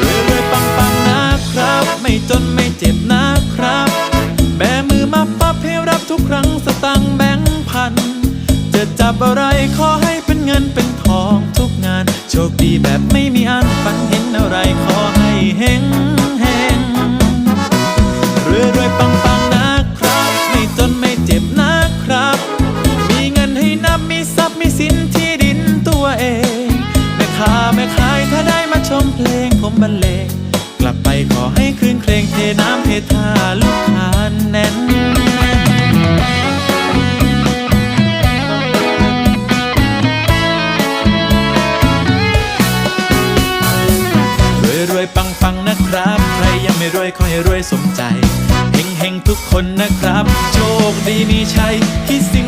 รวยรวยปังปังนะครับ ไม่จนไม่เจ็บนะครับ แบมือมาปั๊บให้รับทุกครั้งสตังแบงค์พัน จะจับอะไรขอให้เป็นเงินเป็นทองทุกงาน โชคดีแบบไม่มีอันฝันเห็นอะไรขอให้เฮงเฮงรวยรวยปังปังนะครับ ไม่จนไม่เจ็บนะครับ บรรเลงกลับไปขอให้คืนเครงเทน้ำเทท่าลูกค้าแน่นรวยๆปังๆนะครับ ใครยังไม่รวยขอให้รวยสมใจเฮงเฮงทุกคนนะครับ โชคดีมีชัยที่สิ่ง